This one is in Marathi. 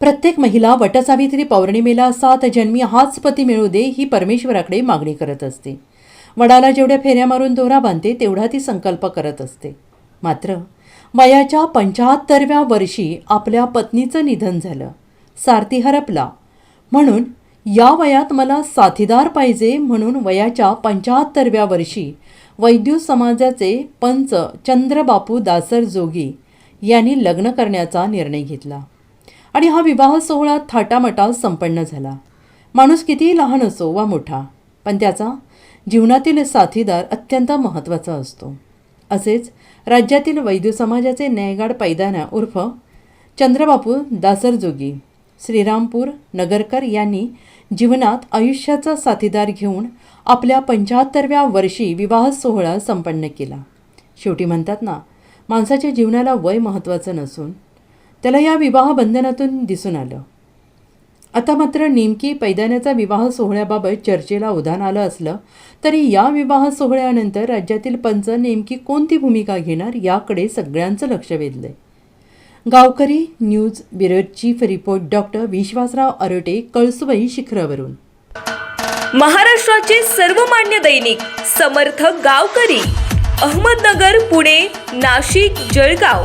प्रत्येक महिला वटसावित्री पौर्णिमेला सात जन्मी हाच पती मिळू दे ही परमेश्वराकडे मागणी करत असते. वडाला जेवढ्या फेऱ्या मारून दोरा बांधते तेवढा ती संकल्प करत असते. मात्र वयाच्या पंचाहत्तरव्या वर्षी आपल्या पत्नीचं निधन झालं. सारथी हरपला. म्हणून या वयात मला साथीदार पाहिजे म्हणून वयाच्या पंचाहत्तरव्या वर्षी वैद्य समाजाचे पंच चंद्रबापू दासर जोगी यांनी लग्न करण्याचा निर्णय घेतला. आणि हा विवाह सोहळा थाटामाटात संपन्न झाला. माणूस कितीही लहान असो वा मोठा पण त्याचा जीवनातील साथीदार अत्यंत महत्त्वाचा असतो. असेच राज्यातील वैद्य समाजाचे न्यायगाड पैदाना उर्फ चंद्रबापू दासरजोगी श्रीरामपूर नगरकर यांनी जीवनात आयुष्याचा साथीदार घेऊन आपल्या पंच्याहत्तरव्या वर्षी विवाह सोहळा संपन्न केला. शेवटी म्हणतात ना माणसाच्या जीवनाला वय महत्त्वाचं नसून त्याला या विवाह बंधनातून दिसून आलं. आता मात्र नेमकी पैदानाचा विवाह सोहळ्याबाबत चर्चेला उधाण आलं असलं तरी या विवाह सोहळ्यानंतर राज्यातील पंच नेमकी कोणती भूमिका घेणार याकडे सगळ्यांचं लक्ष वेधलंय. Gavkari news bureau chief report doctor Vishwasrao Arote Kalsubai शिखरावरून. महाराष्ट्राचे सर्वमान्य दैनिक समर्थ गावकरी अहमदनगर पुणे नाशिक जळगाव.